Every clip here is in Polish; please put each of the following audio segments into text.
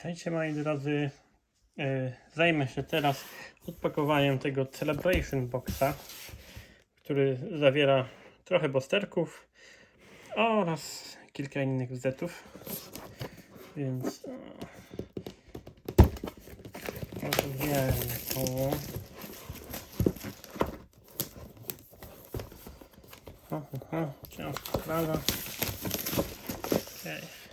Witajcie moi drodzy. E, Zajmę się teraz odpakowaniem tego Celebration Boxa, który zawiera trochę bosterków oraz kilka innych wzetów. Więc e. Ho, ho, ho, Ciężka sprawa. Okej.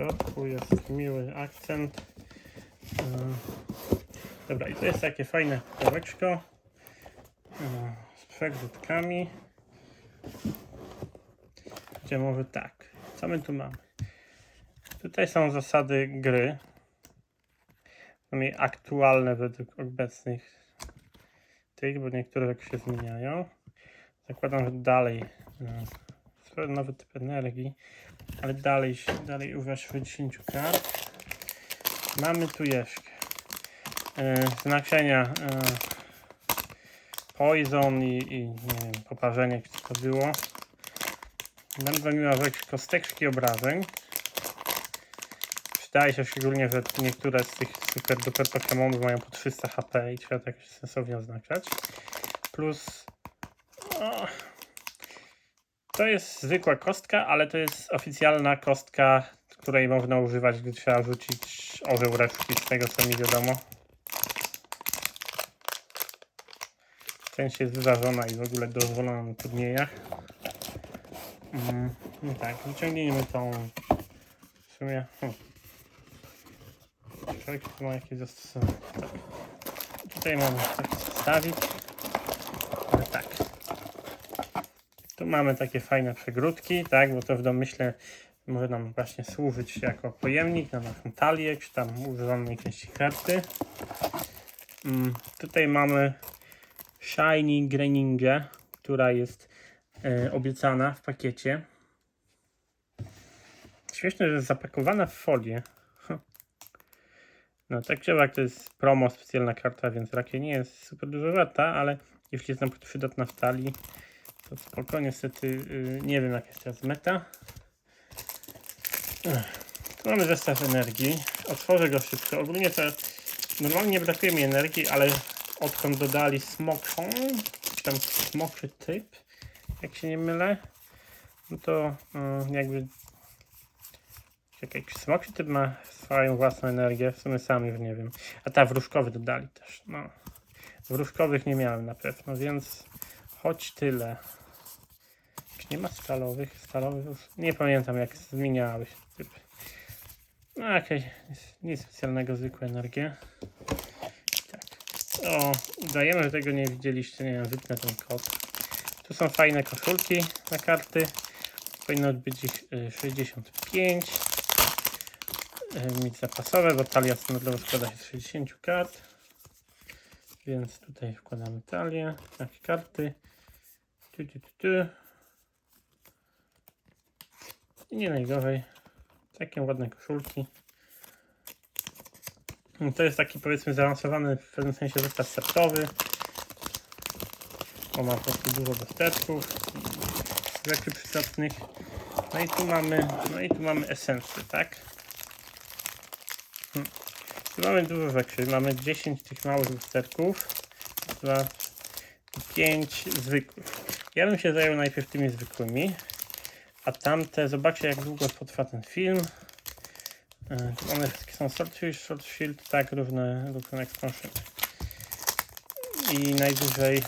Środku jest miły akcent. E, Dobra, i to jest takie fajne pudełeczko e, z przegródkami. Gdzie może tak, co my tu mamy? Tutaj są zasady gry. Przynajmniej aktualne według obecnych tych, bo niektóre jak się zmieniają. Zakładam, że dalej e, nowy typ energii, ale dalej, dalej uweszły 10 kart. Mamy tu jeszcze e, znaczenia e, poison i, i nie wiem, poparzenie, czy to było. Bardzo miła rzecz, kosteczki obrażeń. Wydaje się szczególnie, że niektóre z tych super duper Pokémonów mają po 300 HP i trzeba to jakoś sensownie oznaczać. Plus to jest zwykła kostka, ale to jest oficjalna kostka, której można używać, gdy trzeba rzucić orzeł resztki, z tego co mi wiadomo. Część jest wyważona i w ogóle dozwolona na turniejach. Mm, no tak, wyciągnijmy tą w sumie. Hmm. Człowiek ma jakieś zastosowanie. Tak. Tutaj mamy coś wstawić. Ale tak. Tu mamy takie fajne przegródki, tak, bo to w domyśle może nam właśnie służyć jako pojemnik na naszą talię, czy tam używanej części karty. Mm, tutaj mamy Shiny Greiningę, która jest e, obiecana w pakiecie. Śmieszne, że jest zapakowana w folię. No tak czy to jest promo, specjalna karta, więc raczej nie jest super dużo warta, ale jeśli jest nam przydatna w talii, to spoko. Niestety yy, nie wiem jaka jest teraz meta. Tu mamy zestaw energii. Otworzę go szybko. Ogólnie to normalnie nie brakuje mi energii, ale odkąd dodali smokszą, tam smoczy typ, jak się nie mylę, no to yy, jakby Czekaj, czy typ ma swoją własną energię? W sumie sam już nie wiem. A ta wróżkowy dodali też. No. Wróżkowych nie miałem na pewno, więc choć tyle. Nie ma stalowych? Stalowych już nie pamiętam jak zmieniały się typy. No jakieś nic specjalnego, zwykłe energie. Tak. O, udajemy, że tego nie widzieliście, nie wiem, wytnę ten kod. Tu są fajne koszulki na karty. Powinno być ich y, 65 e, mieć zapasowe, bo talia standardowo składa się z 60 kart. Więc tutaj wkładamy talię, takie karty. Tu, tu, tu, tu. I nie najgorzej. Takie ładne koszulki. I To jest taki powiedzmy zaawansowany w pewnym sensie zestaw startowy. Bo ma po prostu dużo dostępów, rzeczy przydatnych. No i tu mamy, no i tu mamy esencje, tak? Tu mamy dużo rzeczy. Mamy 10 tych małych lusterków. 2, 5 zwykłych. Ja bym się zajął najpierw tymi zwykłymi. A tamte, zobaczcie jak długo potrwa ten film. E, One wszystkie są Swordfish, Short Shield, tak, równe expansion. I najdłużej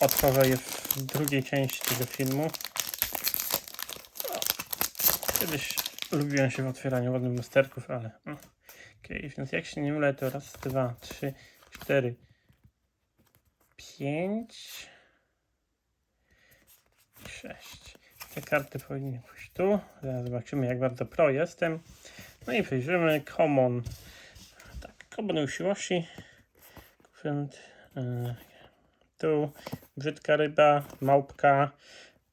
otworzę je w drugiej części tego filmu. Kiedyś lubiłem się w otwieraniu ładnych lusterków, ale... No. Okej, więc jak się nie mylę, to raz, dwa, trzy, cztery, pięć, sześć. Te karty powinny pójść tu. Zaraz zobaczymy, jak bardzo pro jestem. No i przejrzymy. Common. Tak, Common Ushiwashi. Kurent, e, Tu. Brzydka ryba, małpka,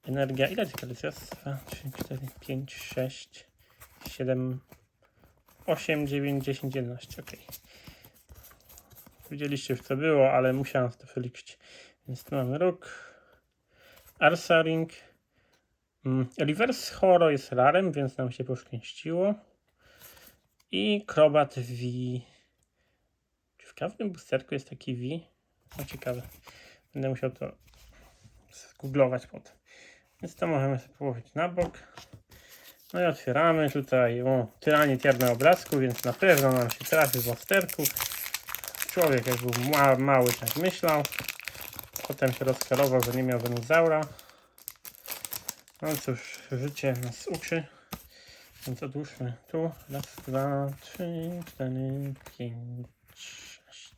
energia. Ile tych kart jest? Raz, dwa, trzy, cztery, pięć, sześć, siedem, 8, 9, 10, 11. Ok. Widzieliście już co było, ale musiałem to wyliczyć. Więc tu mamy róg. Arsaring. Mm, Reverse Horo jest rarem, więc nam się poszczęściło. I Crobat V. Czy w każdym boosterku jest taki V? No ciekawe. Będę musiał to zgooglować potem. Więc to możemy sobie położyć na bok. No i otwieramy tutaj. O, tyranit jednego obrazku, więc na pewno nam się trafi w boosterku. Człowiek jak był ma, mały, tak myślał. Potem się rozkarował, że nie miał dinozaura. No cóż, życie nas uczy. Więc odłóżmy tu. Raz, dwa, trzy, cztery, pięć, sześć.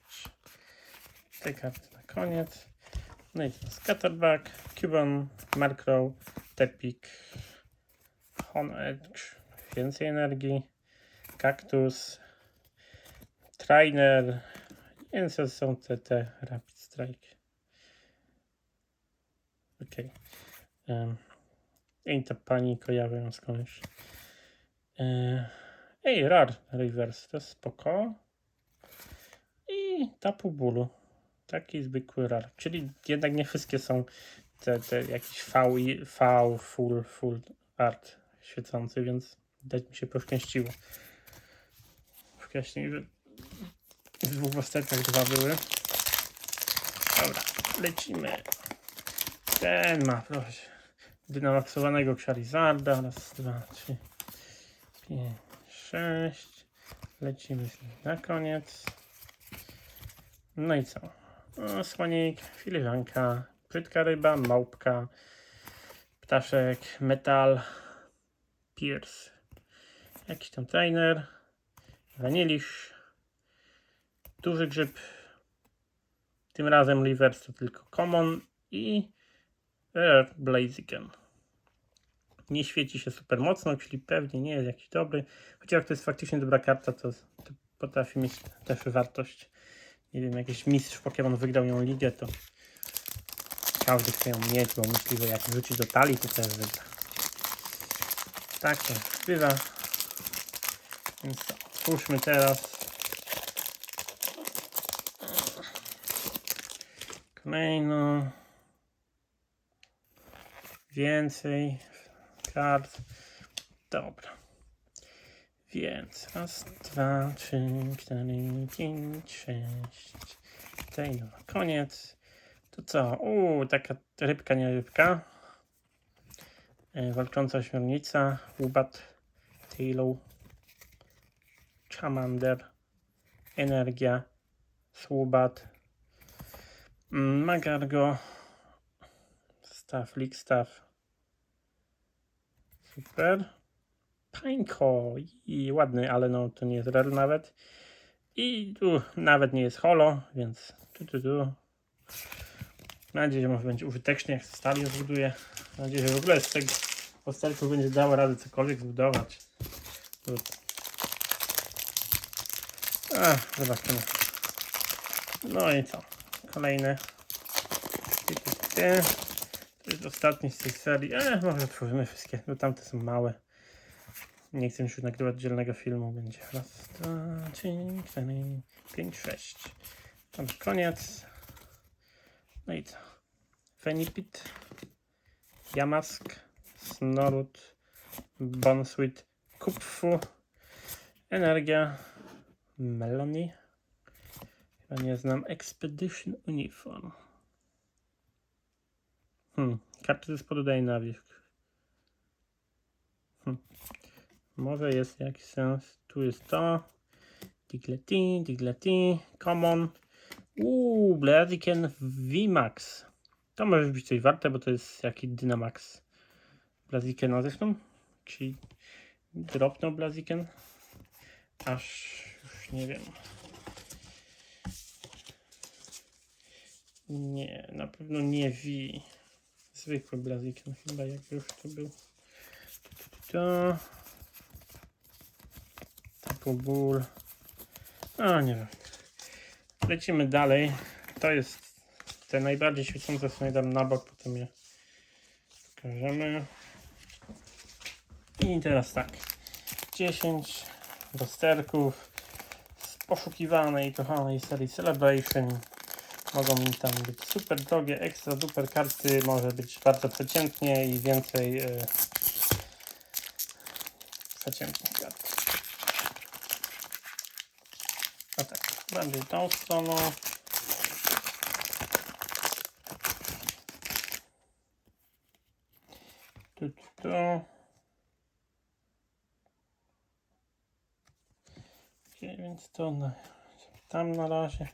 Te karty na koniec. No i to Scatterback, Cuban, Markrow, Tepik, Hon Edge, więcej energii, Cactus, Trainer, więc to są te, te Rapid Strike. Okej. Okay. I ta pani kojarzę ją skądś. E, Ej, rar reverse, to jest spoko. I tapu bólu. Taki zwykły rar. Czyli jednak nie wszystkie są te, te jakiś V, V, full, full art świecący, więc dać mi się poszczęściło. Wcześniej, że dwóch posterkach dwa były. Dobra, lecimy. Ten ma, proszę. Dynamaxowanego Charizarda. Raz, dwa, trzy, pięć, sześć. Lecimy z nim na koniec. No i co? No, słonik, filiżanka, brzydka ryba, małpka, ptaszek, metal, pierce, jakiś tam trainer, wanilisz, duży grzyb, tym razem reverse to tylko common i rare blaziken. Nie świeci się super mocno, czyli pewnie nie jest jakiś dobry, chociaż to jest faktycznie dobra karta, to, to potrafi mieć też wartość nie wiem, jakiś mistrz Pokémon wygrał ją ligę, to każdy chce ją mieć, bo myśli, że jak wrzuci do talii, to też wygra. Tak to bywa. Więc otwórzmy teraz. Kolejno. Więcej kart. Dobra. Więc raz, dwa, trzy, cztery, pięć, sześć. No, na koniec. To co? Uuu, taka rybka, nie rybka. E, walcząca ośmiornica. Łubat. Taillow. Chamander. Energia. Słubat. Magargo. Staff, Leak Staff. Super. Pańko i ładny, ale no to nie jest rel nawet. I tu nawet nie jest holo, więc tu, tu, tu. Mam nadzieję, że może będzie użytecznie, jak stali zbuduję. Mam nadzieję, że w ogóle z tego posterku będzie dało radę cokolwiek zbudować. Ach, zobaczymy. No i co? Ty. To jest ostatni z tej serii. E, może otworzymy wszystkie, bo tamte są małe. Nie chcę już nagrywać dzielnego filmu. Będzie raz, dwa, trzy, cztery, pięć, sześć. Tam koniec. No i co? Fenipit, Yamask, Snorut, Bonsweet, Kupfu, Energia, Melanie. Chyba nie znam. Expedition Uniform. Hmm, karty ze spodu daje na wierzch. Może jest jakiś sens. Tu jest to. Diglety, Diglety, Common. Uuu, Blaziken VMAX. To może być coś warte, bo to jest jakiś Dynamax. Blaziken zresztą. Czyli dropnął Blaziken. Aż już nie wiem. Nie, na pewno nie V. Zwykły Blaziken chyba jak już to był. To typu ból. A nie wiem. Lecimy dalej. To jest te najbardziej świecące sobie dam na bok, potem je pokażemy. I teraz tak. 10 rozterków z poszukiwanej, kochanej serii Celebration. Mogą mi tam być super drogie, ekstra duper karty, może być bardzo przeciętnie i więcej yy, przeciętnych kart. Będzie tą stroną. Tu, tu, tu. Okej, więc to na, tam na razie.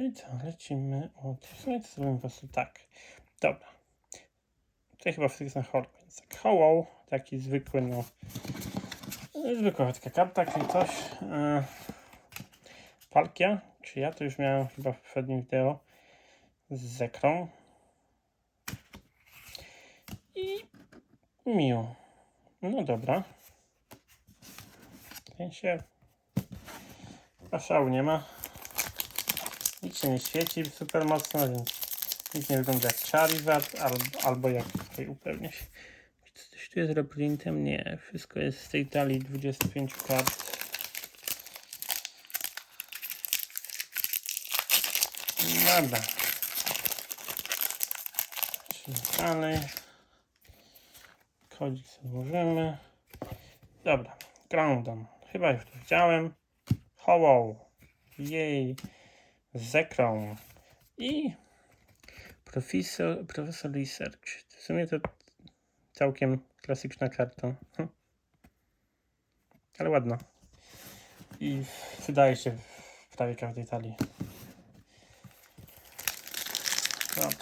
No i co, lecimy od... W sumie to zrobimy po prostu tak. Dobra. Tutaj chyba wszystko jest na hork, więc tak hołą, taki zwykły, no... Zwykła taka karta, czyli coś. E, Palkia, czy ja to już miałem chyba w poprzednim wideo z Zekrą. I Miu. No dobra. W sensie szału nie ma. Nic się nie świeci super mocno, więc nic nie wygląda jak Charizard albo, albo jak tutaj upewnię się. Czy coś tu jest reprintem? Nie, wszystko jest z tej talii 25 kart. Dobra. Czyli dalej. Kodzik sobie włożymy. Dobra. Groundon. Chyba już to widziałem. Hollow. Jej. Zekrą. I Profesor, Professor Research. W sumie to całkiem klasyczna karta. Hm. Ale ładna. I wydaje się w prawie każdej talii. Dobra,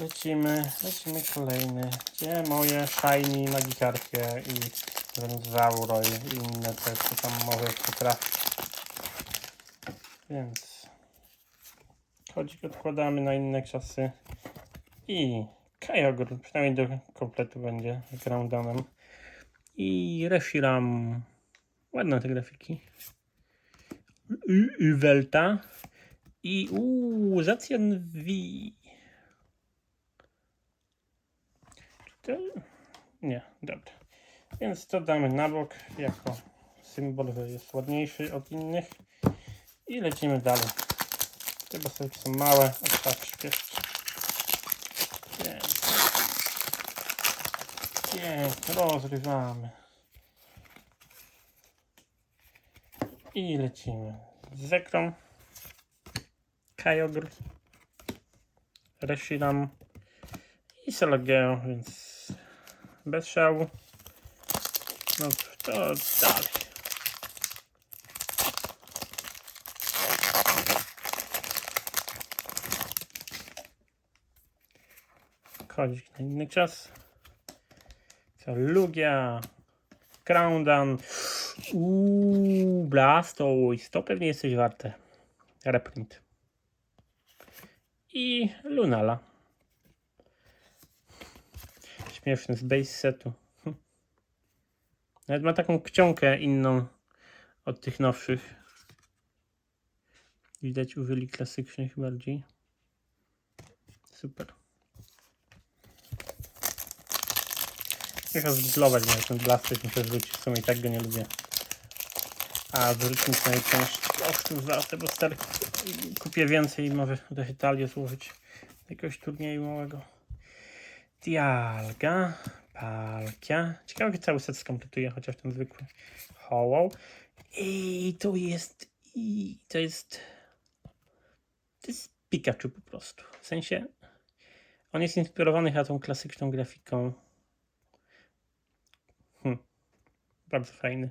lecimy, lecimy kolejny. Gdzie moje shiny magikarpie i Zauro i inne te, co tam może potrafić. Więc chodzik odkładamy na inne czasy. I Kyogre, przynajmniej do kompletu będzie groundonem. I Reshiram. Ładne te grafiki. Yvelta. I uuu, Zacian V. To... Nie, dobra. Więc to damy na bok jako symbol, że jest ładniejszy od innych. I lecimy dalej. Te basełki są małe, a trzeba przyspieszyć. Pięknie. Rozrywamy. I lecimy z Zekrą. Kyogre, Reshiram i Solageo, więc bez szału. No to dalej. Kodzik na inny czas. Co Lugia, Groundan, uuu, Blastoise, to pewnie jesteś warte. Reprint. I Lunala. Śmieszny z base setu. Nawet ma taką kcionkę inną od tych nowszych. Widać użyli klasycznych bardziej. Super. Chyba zglować miał ten blastek, muszę zwrócić, w sumie i tak go nie lubię. A wyrzucić najczęściej kosztów warte, bo stary kupię więcej i może uda się talię złożyć do jakiegoś turnieju małego. Dialga, Palkia. Ciekawe, jak cały set skompletuje, chociaż ten zwykły Hollow. I to jest, i to jest, to jest Pikachu po prostu. W sensie, on jest inspirowany chyba tą klasyczną grafiką. Hm. Bardzo fajny.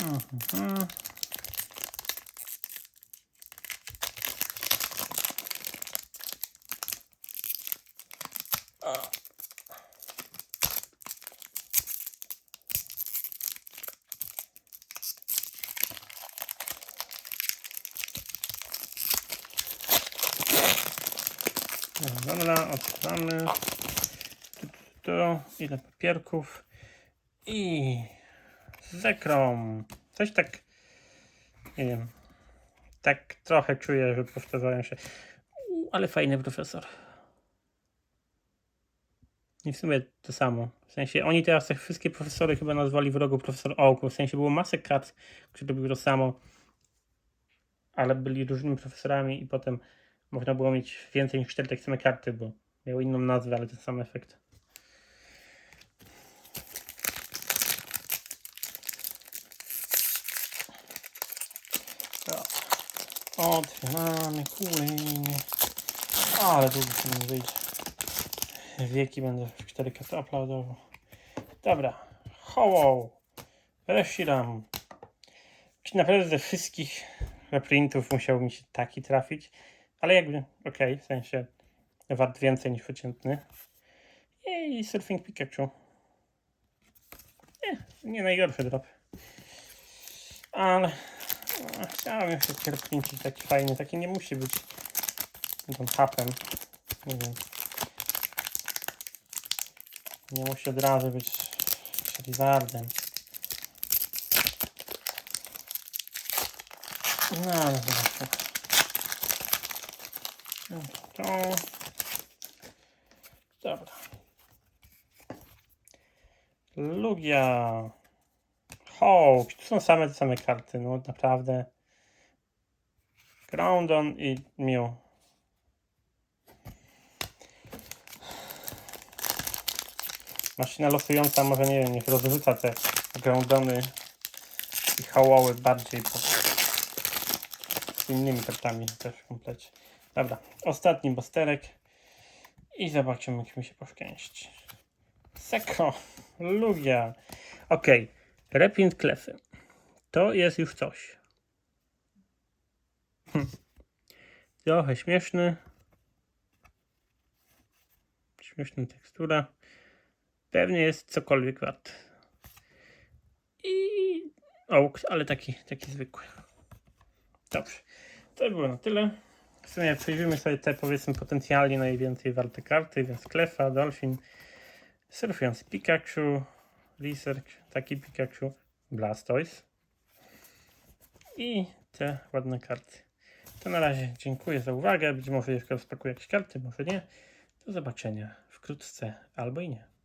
Mhm. A. Dobra, otwieramy. Tu, tu, tu. Ile papierków. I Zekrom. Coś tak. Nie wiem. Tak trochę czuję, że powtarzają się. U, ale fajny profesor. I w sumie to samo. W sensie oni teraz te wszystkie profesory chyba nazwali wrogu profesor Oak. W sensie było masę kart, które robiły to samo. Ale byli różnymi profesorami i potem można było mieć więcej niż cztery takie same karty, bo miały inną nazwę, ale ten sam efekt. Otwieramy kuliny. Ale długo się nie wyjdzie. Wieki będę w 4K to uploadował. Dobra. Hoło. Reshiram. Czy naprawdę ze wszystkich reprintów musiał mi się taki trafić? Ale jakby, okej, w sensie wart więcej niż przeciętny. I Surfing Pikachu. Nie, nie najgorszy drop. Ale no, chciałem jeszcze kierpincić taki fajny, taki nie musi być tym hapem. Nie wiem. Nie musi od razu być Charizardem. No ale zobaczmy. No, To... Dobra. Lugia. Hołd. Tu są same te same karty, no naprawdę. Groundon i Mew. Maszyna losująca może, nie wiem, niech rozrzuca te Groundony i Hołoły bardziej po z innymi kartami też w komplecie. Dobra, ostatni bosterek i zobaczymy, jak mi się poszczęści. Seko, Lugia. Ok, reprint klefy. To jest już coś. Hm. Trochę śmieszny. Śmieszna tekstura. Pewnie jest cokolwiek wart. I ołk, ale taki, taki zwykły. Dobrze. To by było na tyle. W sumie przejrzymy sobie te powiedzmy potencjalnie najwięcej warte karty, więc Klefa, Dolphin, Surfujący Pikachu, Research, taki Pikachu, Blastoise i te ładne karty. To na razie dziękuję za uwagę. Być może jeszcze rozpakuję jakieś karty, może nie. Do zobaczenia wkrótce albo i nie.